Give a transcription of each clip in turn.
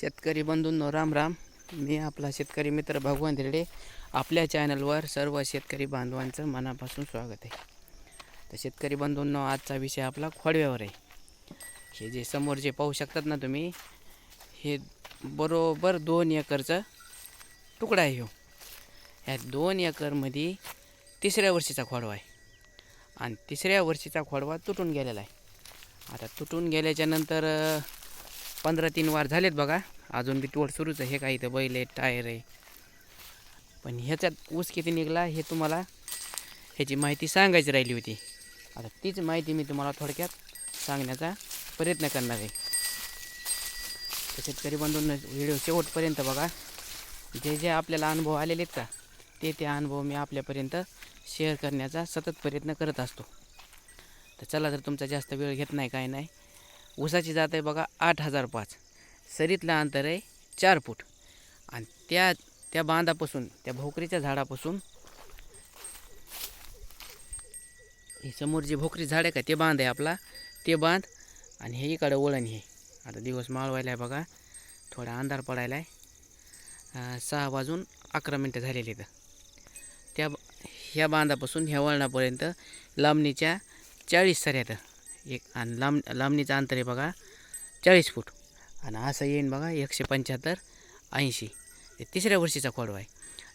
शेतकरी बंधूंनो राम राम. मी आपला शेतकरी मित्र भगवान धिरडे. आपल्या चॅनलवर सर्व शेतकरी बांधवांचं मनापासून स्वागत आहे. तर शेतकरी बंधूंनो आजचा विषय आपला खोडव्यावर आहे. हे जे समोर जे पाहू शकतात ना तुम्ही हे बरोबर दोन एकरचा तुकडा आहे हो. ह्या दोन एकरमध्ये तिसऱ्या वर्षीचा खोडवा आहे. आणि तिसऱ्या वर्षीचा खोडवा तुटून गेलेला आहे. आता तुटून गेल्याच्यानंतर पंधरा तीन वार झालेत बघा. अजून बी तोड सुरूच आहे. हे काही इथं बैल आहे टायर आहे. पण ह्याच्यात ऊस किती निघाला हे तुम्हाला ह्याची माहिती सांगायची राहिली होती. आता तीच माहिती मी तुम्हाला थोडक्यात सांगण्याचा प्रयत्न करणार आहे. तर शेतकरी बंधून व्हिडिओ शेवटपर्यंत बघा. जे जे आपल्याला अनुभव आलेले आहेत का ते ते अनुभव मी आपल्यापर्यंत शेअर करण्याचा सतत प्रयत्न करत असतो. तर चला जर तुमचा जास्त वेळ घेत नाही काय नाही ऊसाची जात आहे बघा आठ हजार पाच. सरीतलं अंतर आहे चार फूट. आणि त्या त्या बांधापासून त्या भोकरीच्या झाडापासून हे समोर जे भोकरी झाड आहे का ते बांध आहे आपला. ते बांध आणि हे इकडं वळण हे आता दिवस माळवायला आहे बघा. थोडा अंधार पडायला आहे सहा वाजून अकरा मिनटं झालेली आहेत. त्या ह्या बांधापासून ह्या वळणापर्यंत लांबणीच्या चाळीस सऱ्यात एक आणि लांब लांबणीचं अंतर आहे बघा चाळीस फूट. आणि असं येईन बघा एकशे पंच्याहत्तर ऐंशी. हे तिसऱ्या वर्षीचा खोडवा आहे.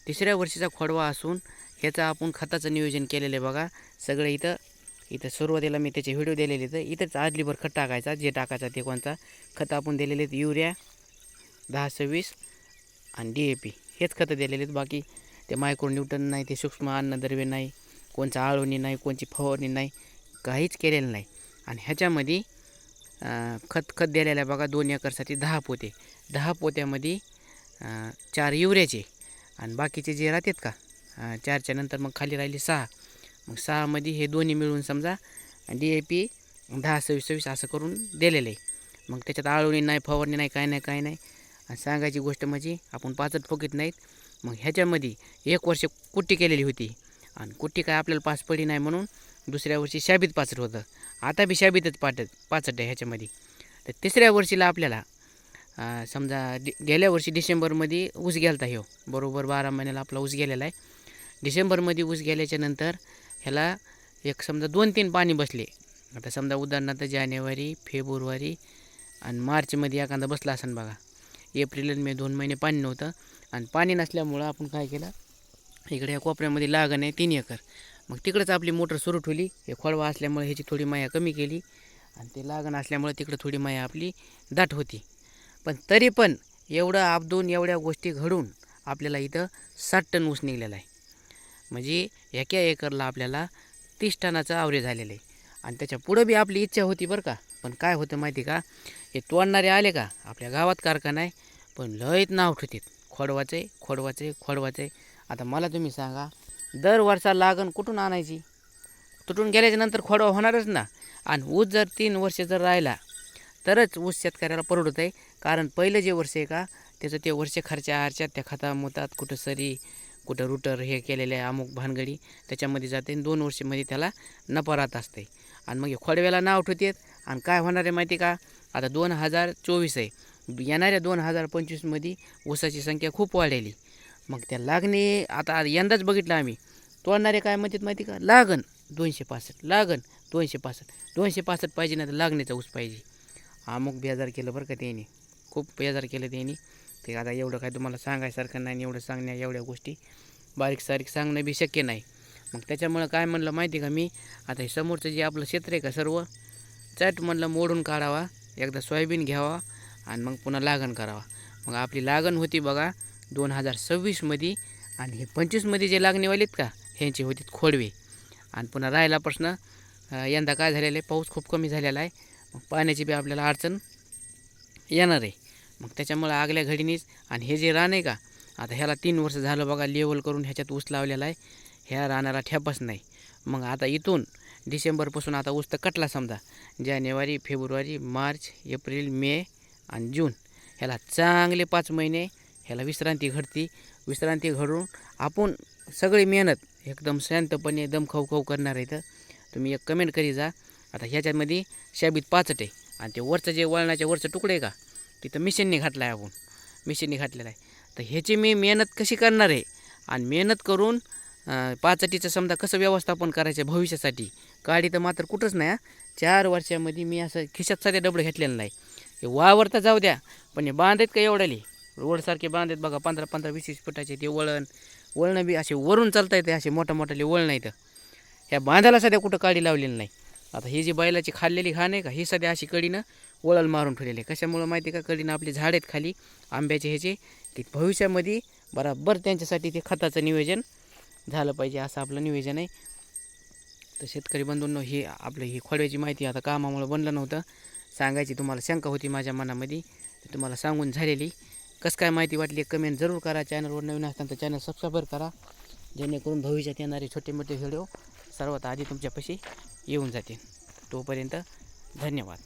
तिसऱ्या वर्षीचा खोडवा असून ह्याचं आपण खताचं नियोजन केलेलं आहे बघा. सगळं इथं इथं सुरुवातीला मी त्याचे व्हिडिओ दिलेले तर इथंच आदलीभर खत टाकायचा जे टाकायचा ते कोणता? खतं आपण दिलेले आहेत युरिया दहा सव्वीस आणि डी ए पी. हेच खतं दिलेले आहेत. बाकी ते मायक्रो न्यूटन नाही ते सूक्ष्म अन्नद्रव्य नाही कोणचं आळवणी नाही कोणची फवारणी नाही काहीच केलेलं नाही. आणि ह्याच्यामध्ये खत खत दिलेलं आहे बघा दोन एकरसाठी दहा पोते. दहा पोत्यामध्ये चार युऱ्याचे आणि बाकीचे जे राहतात का चारच्या नंतर मग खाली राहिले सहा. मग सहामध्ये हे दोन्ही मिळून समजा डी ए पी दहा सव्वीस सव्वीस असं करून दिलेलं आहे. मग त्याच्यात आळवणी नाही फवारणी नाही काय नाही काय नाही. आणि सांगायची गोष्ट म्हणजे आपण पाचट फुकीत नाहीत. मग ह्याच्यामध्ये एक वर्ष कुट्टी केलेली होती. आणि कुट्टी काय आपल्याला पाच पडी नाही म्हणून दुसऱ्या वर्षी शाबीत पाचट होतं. आता बी शाबीतच पाटत पाचट ह्याच्यामध्ये. तर तिसऱ्या वर्षीला आपल्याला समजा डि गेल्या वर्षी डिसेंबरमध्ये ऊस गेलता ह्यो. बरोबर बारा महिन्याला आपला ऊस गेलेला आहे. डिसेंबरमध्ये ऊस गेल्याच्यानंतर ह्याला एक समजा दोन तीन पाणी बसले. आता समजा उदाहरणार्थ जानेवारी फेब्रुवारी आणि मार्चमध्ये एखादा बसला असेल बघा. एप्रिल आणि मे दोन महिने पाणी नव्हतं. आणि पाणी नसल्यामुळं आपण काय केलं? इकडे या कोपऱ्यामध्ये लागण आहे तीन एकर. मग तिकडंच आपली मोटर सुरू ठेवली. हे खोळवा असल्यामुळे ह्याची थोडी माया कमी केली. आणि ते लागण असल्यामुळे तिकडं थोडी माया आपली दाट होती. पण तरी पण एवढं आपदून एवढ्या गोष्टी घडून आपल्याला इथं साठ टन ऊस निघलेला आहे. म्हणजे एका एकरला आपल्याला तीस टनाचं आवरे झालेलं आहे. आणि त्याच्या पुढं बी आपली इच्छा होती बरं का. पण काय होतं माहिती का? हे तोडणारे आले का? आपल्या गावात कारखाना आहे. पण लयत नाव ठेवतात. खोडवाचे खोडवाचे खोडवाचे. आता मला तुम्ही सांगा दर वर्षा लागण कुठून आणायची? तुटून गेल्याच्यानंतर खोडवा होणारच ना. आणि ऊस जर तीन वर्ष जर राहिला तरच ऊस शेतकऱ्याला परवडत आहे कारण पहिलं जे वर्ष आहे का त्याचं ते वर्ष खर्चा आरच्या त्या खता मुतात. कुठं सरी कुठं रुटर हे केलेलं आहे अमुक भानगडी. त्याच्यामध्ये जाते आणि दोन वर्षामध्ये त्याला नफा राहत असते. आणि मग हे खोडव्याला नाव ठेवतात. आणि काय होणार आहे माहिती का? आता दोन हजार चोवीस आहे. येणाऱ्या दोन हजार पंचवीसमध्ये ऊसाची संख्या खूप वाढलेली मग त्या लागणे आता यंदाच बघितलं आम्ही. तोडणारे काय म्हणतात माहिती का? लागण. दोनशे पासष्ट. लागण. दोनशे पासष्ट. दोनशे पासष्ट पाहिजे ना तर लागण्याचा ऊस पाहिजे. अमुक बेजार केलं बरं का त्यांनी. खूप बेजार केलं त्यांनी. ते आता एवढं काय तुम्हाला सांगायसारखं नाही एवढं सांगण्या एवढ्या गोष्टी बारीक सारीक सांगणं बी शक्य नाही. मग त्याच्यामुळं काय म्हणलं माहिती आहे का मी? आता हे समोरचं जे आपलं क्षेत्र आहे का सर्व चट म्हणलं मोडून काढावा. एकदा सोयाबीन घ्यावा आणि मग पुन्हा लागण करावा. मग आपली लागण होती बघा दोन हजार सव्वीसमध्ये आणि हे पंचवीसमध्ये जे लागणेवाले आहेत का ह्यांचे होते खोडवे. आणि पुन्हा राहिला प्रश्न यंदा काय झालेलं आहे? पाऊस खूप कमी झालेला आहे. मग पाण्याची बी आपल्याला अडचण येणार आहे. मग त्याच्यामुळं आगल्या घडीनीच आणि हे जे रान आहे का आता ह्याला तीन वर्ष झालं बघा लेवल करून ह्याच्यात ऊस लावलेला आहे. ह्या रानाला ठेपच नाही. मग आता इथून डिसेंबरपासून आता ऊस तर कटला समजा. जानेवारी फेब्रुवारी मार्च एप्रिल मे आणि जून. ह्याला चांगले पाच महिने ह्याला विश्रांती घडती. विश्रांती घडून आपण सगळी मेहनत एकदम शांतपणे दम खाऊ खाऊ करणार आहे तर तुम्ही एक कमेंट करी जा. आता ह्याच्यामध्ये शाबीत पाचट आहे. आणि ते वरचं जे वळणाचे वरचं तुकडे का तिथं मिशनने घातला आहे आपण. मिशनने घातलेला आहे. तर ह्याची मी मेहनत कशी करणार आहे? आणि मेहनत करून पाचटीचं समजा कसं व्यवस्थापन करायचं आहे भविष्यासाठी? काडी तर मात्र कुठंच नाही चार वर्षामध्ये मी असं खिशात साध्या डबडं घेतलेलं नाही. हे वावर तर जाऊ द्या पण हे बांधत का एवढ्याली? रोडसारखे बांध आहेत बघा पंधरा पंधरा वीस वीस फुटाचे ते वळण. वळणं बी असे वरून चालता येते असे मोठ्या मोठ्याले वळण आहेत. ह्या बांधाला सध्या कुठं काडी लावलेली नाही. आता ही जी बैलाची खाल्लेली घाण आहे का ही सध्या अशी कडीनं वळण मारून ठेवलेली आहे. कशामुळं माहिती आहे का? कडीनं आपले झाड आहेत खाली आंब्याचे ह्याचे की भविष्यामध्ये बराबर त्यांच्यासाठी ते खताचं नियोजन झालं पाहिजे असं आपलं नियोजन आहे. तर शेतकरी बंधूंनो ही आपलं ही खोड्याची माहिती आता कामामुळं बनलं नव्हतं. सांगायची तुम्हाला शंका होती माझ्या मनामध्ये तुम्हाला सांगून झालेली. कसं काय माहिती वाटली कमेंट जरूर करा. चॅनलवर नवीन असताना तर चॅनल सबस्क्राईब करा. जेणेकरून भविष्यात येणारे छोटे मोठे व्हिडिओ सर्वात आधी तुमच्यापाशी येऊन जातील. तोपर्यंत धन्यवाद.